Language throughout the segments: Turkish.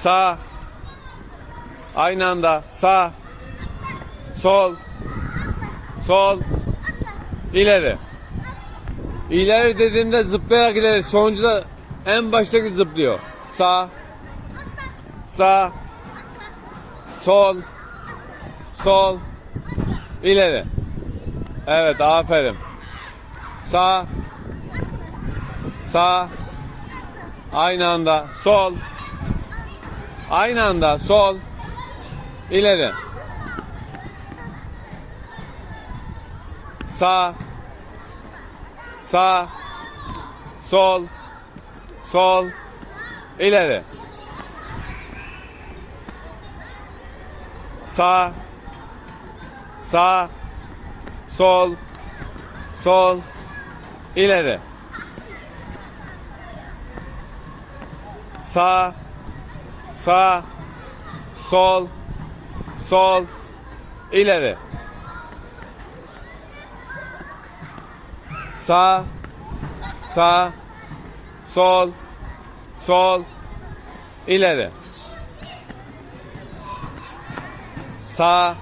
sağ, aynı anda sağ, sol, sol, ileri. İleri dediğimde zıplayarak ileri. Sonuncu da en baştaki zıplıyor. Sağ, sağ, sol, sol, ileri. Evet, aferin. Sağ, sağ, aynı anda. Sol, aynı anda sol, ileri. Sağ, sağ, sol, sol, ileri. Sağ, sağ, sol, sol, ileri. Sağ, sağ, sol, sol, ileri. Sağ, sağ, sol, sol, ileri. Sağ,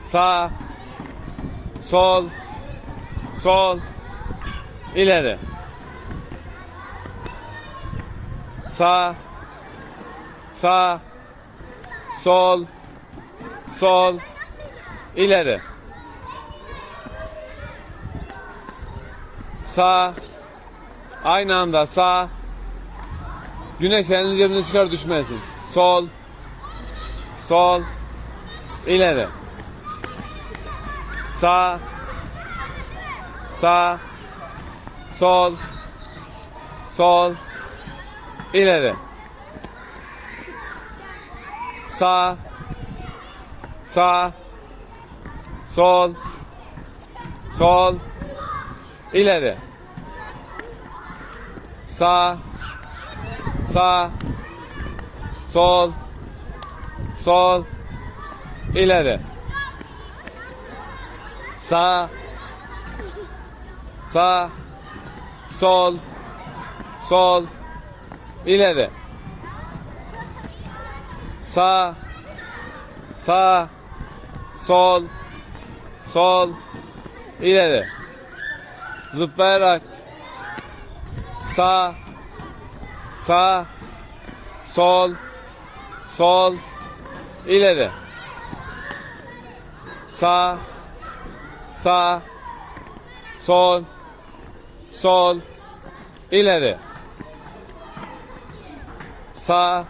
sağ, sol, sol, ileri. Sağ, sağ, sol, sol, ileri. Sağ, aynı anda sağ. Güneş elini cebine çıkar düşmesin. Sol, sol, ileri. Sağ, sağ, sol, sol, ileri. Sağ, sağ, sol, sol, ileri. Sağ, sağ, sol, sol, ileri. Sağ, sağ, sol, sol, ileri. Sağ, sağ, sol, sol, ileri. Zıplayarak sağ, sağ, sol, sol, ileri. Sağ, sağ, sol, sol, ileri. Sağ,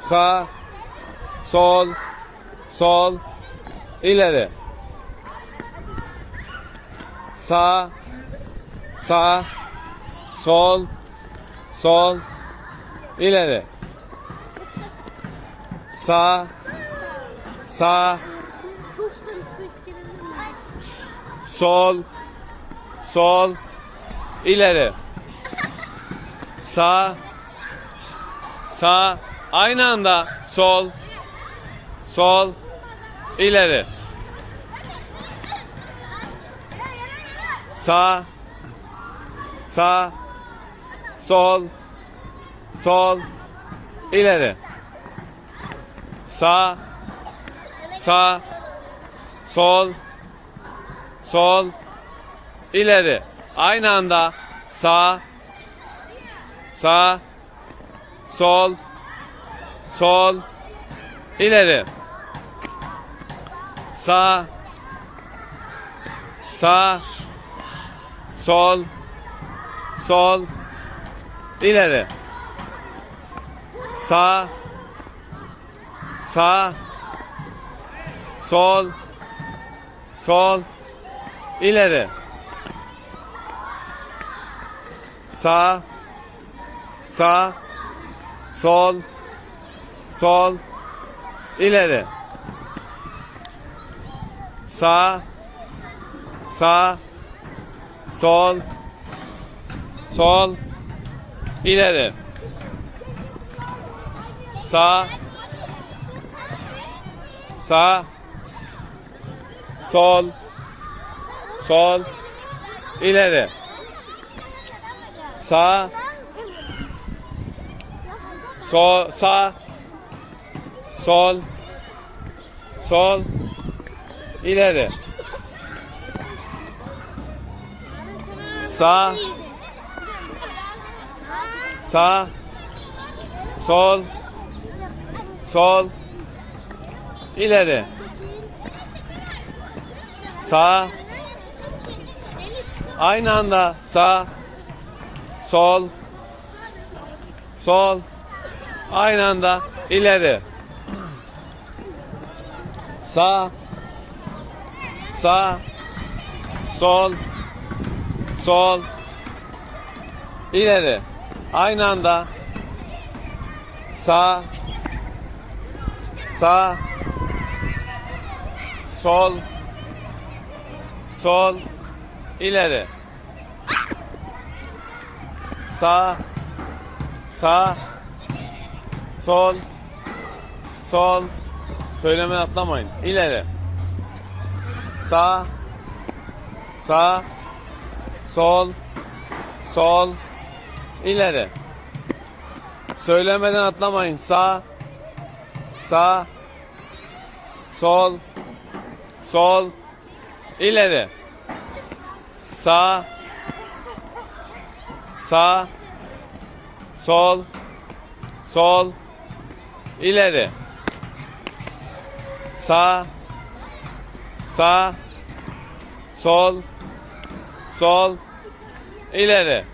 sağ, sol, sol, ileri. Sağ, sağ, sol, sol, ileri. Sağ, sağ, sol, sol, ileri. Sağ, sağ, aynı anda sol, sol, ileri. Sağ, sağ, sol, sol, ileri. Sağ, sağ, sol, sol, ileri. Aynı anda sağ, sağ, sol, sol, ileri. Sağ, sağ, sol, sol, ileri. Sağ, sağ, sol, sol, ileri. Sağ, sağ, sol, sol, ileri. Sağ, sağ, sol, sol, ileri. Sağ, sağ, sol, sol, ileri. Sağ, Sol, sağ. Sol. Sol. İleri. Sağ. Sağ. Sol. Sol. İleri. Sağ. Aynı anda sağ. Sol. Sol. Aynı anda ileri. Sağ. Sağ. Sol. Sol. İleri. Aynı anda sağ. Sağ. Sol. Sol. İleri. Sağ. Sağ. Sol. Sol. Söylemeden atlamayın. İleri. Sağ. Sağ. Sol. Sol. İleri. Söylemeden atlamayın. Sağ. Sağ. Sol. Sol. İleri. Sağ. Sağ. Sol. Sol. İleri. Sağ. Sağ. Sol. Sol. İleri.